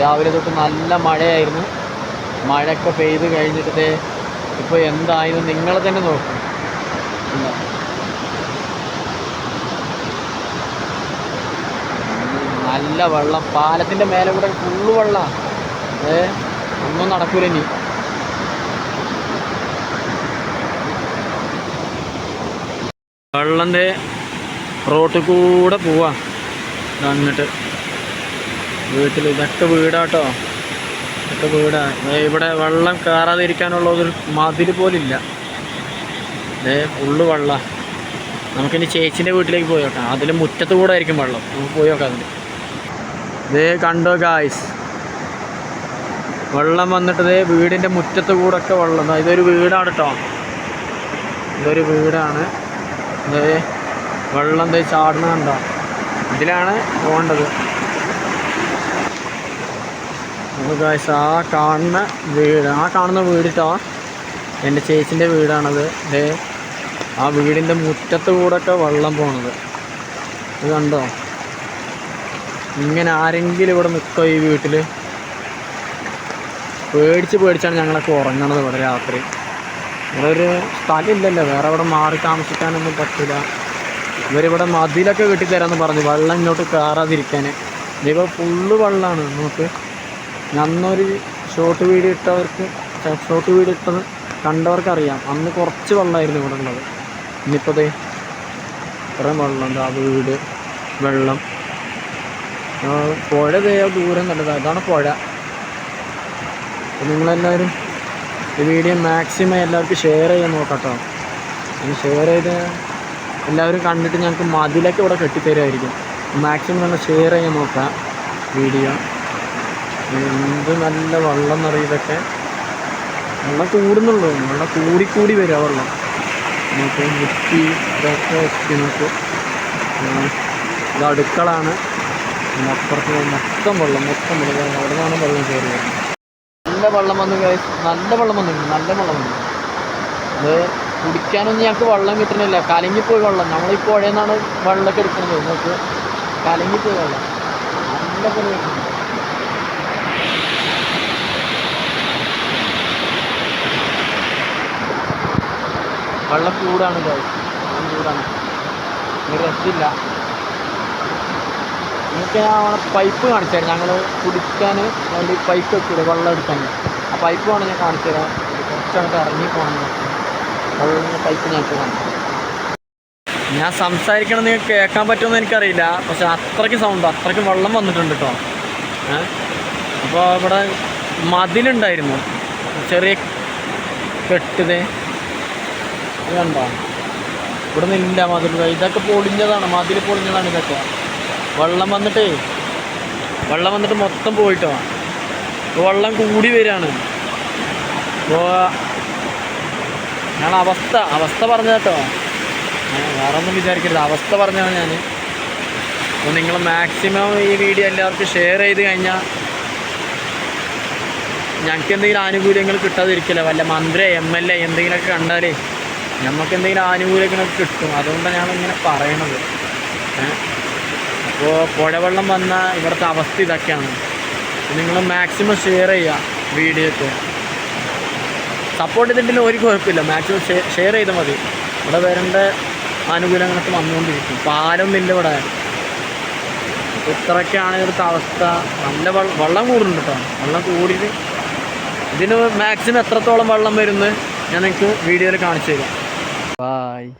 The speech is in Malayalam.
രാവിലെ തൊട്ട് നല്ല മഴയായിരുന്നു. മഴയൊക്കെ പെയ്ത് കഴിഞ്ഞിട്ട് ഇപ്പോൾ എന്തായാലും നിങ്ങൾ തന്നെ നോക്കും. നല്ല വെള്ളം. പാലത്തിന്റെ മേലെ കൂടെ ഫുള്ള് വെള്ളം. ഏ ഒന്നും നടക്കൂല ഇനി. വെള്ളന്റെ റോട്ടിൽ കൂടെ പോവാ. എന്നിട്ട് വീട്ടിൽ ഇതൊക്കെ വീടാട്ടോ. ഇതൊക്കെ വീടാ. ദേ ഇവിടെ വെള്ളം കയറാതിരിക്കാനുള്ള ഒരു മതിൽ പോലില്ല. ഇതേ ഫുള്ള് വെള്ളം. നമുക്കിനി ചേച്ചിന്റെ വീട്ടിലേക്ക് പോയി നോക്കാം അതിൽ മുറ്റത്ത് കൂടെ ആയിരിക്കും വെള്ളം. നമുക്ക് പോയി നോക്കാം അതിൽ ഇതേ കണ്ടോ ഗായ്സ് വെള്ളം വന്നിട്ട് ഇതേ വീടിന്റെ മുറ്റത്ത് കൂടെ ഒക്കെ വെള്ളം ഇതൊരു വീടാണ് കേട്ടോ ഇതൊരു വീടാണ്. ഇതേ വെള്ളം ദേ ചാടുന്ന കണ്ടോ? ഇതിലാണ് പോകേണ്ടത്. ഗായ്സ് ആ കാണുന്ന വീട് ആ കാണുന്ന വീടിട്ടോ എന്റെ ചേച്ചിന്റെ വീടാണത്. ദേ ആ വീടിന്റെ മുറ്റത്ത് കൂടെ ഒക്കെ വെള്ളം പോണത്. ഇത് കണ്ടോ? ഇങ്ങനെ ആരെങ്കിലും ഇവിടെ നിൽക്കോ ഈ വീട്ടിൽ പേടിച്ച് പേടിച്ചാണ് ഞങ്ങളൊക്കെ ഉറങ്ങണത് ഇവിടെ രാത്രി. ഇവിടെ ഒരു സ്ഥലമില്ലല്ലോ വേറെ ഇവിടെ മാറി താമസിക്കാനൊന്നും പറ്റില്ല ഇവരിവിടെ മതിലൊക്കെ കെട്ടിത്തരാമെന്ന് പറഞ്ഞു വെള്ളം ഇങ്ങോട്ട് കയറാതിരിക്കാൻ ഇതിപ്പോൾ ഫുള്ള് വെള്ളമാണ് നോക്ക്. അന്നൊരു ഷോർട്ട് വീഡിയോ ഇട്ടവർക്ക് ഷോർട്ട് വീഡിയോ ഇട്ടത് കണ്ടവർക്കറിയാം അന്ന് കുറച്ച് വെള്ളമായിരുന്നു ഇവിടെ ഉള്ളത്. ഇന്നിപ്പോൾ ദേ ഇത്രയും വെള്ളമുണ്ട് ആ വീട് വെള്ളം. പുഴ ദേ ദൂരം കണ്ടത്. അതാണ് പുഴ. നിങ്ങളെല്ലാവരും ഈ വീഡിയോ മാക്സിമം എല്ലാവർക്കും ഷെയർ ചെയ്യാൻ നോക്കട്ടോ. ഷെയർ ചെയ്ത് എല്ലാവരും കണ്ടിട്ട് ഞങ്ങൾക്ക് മതിലൊക്കെ ഇവിടെ കെട്ടിത്തരുമായിരിക്കും മാക്സിമം നിങ്ങൾ ഷെയർ ചെയ്യാൻ നോക്കാം. വീഡിയോ എന്ത് നല്ല വെള്ളം എന്നറിയും ഇതൊക്കെ. വെള്ളം കൂടുന്നുള്ളൂ. വെള്ളം കൂടിക്കൂടി വരിക വെള്ളം. നമുക്ക് മുറ്റി ഇതൊക്കെ വെച്ച് നോക്ക് ഇത് അടുക്കളാണ് അപ്പുറത്ത് മൊത്തം വെള്ളം മൊത്തം വെള്ളം. അവിടെ നിന്നാണ് വെള്ളം കയറി വരുന്നത് നല്ല വെള്ളം വന്നു. നല്ല വെള്ളം വന്നിട്ടുണ്ട് നല്ല വെള്ളം വന്നു. അത് കുടിക്കാനൊന്നും ഞങ്ങൾക്ക് വെള്ളം കിട്ടണില്ല കലങ്ങിപ്പോയി വെള്ളം. നമ്മൾ ഈ പുഴയിൽ നിന്നാണ് വെള്ളമൊക്കെ എടുക്കുന്നത്. നമുക്ക് കലങ്ങിപ്പോയി വെള്ളം. നല്ല പോലെ വെള്ളം ചൂടാണ്. വെള്ളം ചൂടാണ്. രസമില്ല നിങ്ങൾക്ക് ഞാൻ അവിടെ പൈപ്പ് കാണിച്ചു തരാം. ഞങ്ങൾ കുടിക്കാൻ വേണ്ടി പൈപ്പ് വെക്കൂലെ വെള്ളം എടുക്കാൻ. ആ പൈപ്പ് വേണം ഞാൻ കാണിച്ചു തരാം. കുറച്ചങ്ങോട്ട് ഇറങ്ങി പോകണം വെള്ളം പൈപ്പ് ഞാൻ കാണിച്ചു ഞാൻ സംസാരിക്കണം നിങ്ങൾക്ക് കേൾക്കാൻ പറ്റുമെന്ന് എനിക്കറിയില്ല. പക്ഷെ അത്രയ്ക്ക് സൗണ്ട് അത്രയ്ക്ക് വെള്ളം വന്നിട്ടുണ്ട് കേട്ടോ അപ്പോൾ ഇവിടെ മതിലുണ്ടായിരുന്നു. ചെറിയ കെട്ടത് ഇത് ഇവിടെ നിന്നില്ല മതിൽ ഇതൊക്കെ പൊളിഞ്ഞതാണ്. മതിൽ പൊളിഞ്ഞതാണ് ഇതൊക്കെ. വെള്ളം വന്നിട്ടേ വെള്ളം വന്നിട്ട് മൊത്തം പോയിട്ടോ. വെള്ളം കൂടി വരികയാണ്. അപ്പോൾ ഞാൻ അവസ്ഥ. അവസ്ഥ പറഞ്ഞ കേട്ടോ. വേറെ ഒന്നും വിചാരിക്കരുത്. അവസ്ഥ പറഞ്ഞാണ് ഞാൻ അപ്പോൾ നിങ്ങൾ മാക്സിമം ഈ വീഡിയോ എല്ലാവർക്കും ഷെയർ ചെയ്ത് കഴിഞ്ഞാൽ ഞങ്ങൾക്ക് എന്തെങ്കിലും ആനുകൂല്യങ്ങൾ കിട്ടാതിരിക്കില്ല? വല്ല മന്ത്രി എം എൽ എ എന്തെങ്കിലുമൊക്കെ കണ്ടാലേ നമുക്ക് എന്തെങ്കിലും ആനുകൂല്യങ്ങളൊക്കെ കിട്ടും. അതുകൊണ്ടാണ് ഇങ്ങനെ പറയണത്. അപ്പോൾ പുഴവെള്ളം വന്ന ഇവിടുത്തെ അവസ്ഥ ഇതൊക്കെയാണ്. നിങ്ങൾ മാക്സിമം ഷെയർ ചെയ്യുക വീഡിയോക്ക്. സപ്പോർട്ട് ചെയ്തിട്ടില്ല ഒരു കുഴപ്പമില്ല. മാക്സിമം ഷെയർ ചെയ്താൽ മതി. ഇവിടെ വരേണ്ട ആനുകൂല്യങ്ങളൊക്കെ വന്നുകൊണ്ടിരിക്കും. പാലൊന്നും ഇല്ല ഇവിടെ. ഇത്രയൊക്കെയാണ് ഇവിടുത്തെ അവസ്ഥ. നല്ല വെള്ളം കൂടുന്നുണ്ട് കേട്ടോ. വെള്ളം കൂടിയിട്ട് ഇതിന് മാക്സിമം എത്രത്തോളം വെള്ളം വരുന്നത് ഞാൻ നിങ്ങൾക്ക് വീഡിയോയിൽ കാണിച്ചു തരാം. Bye.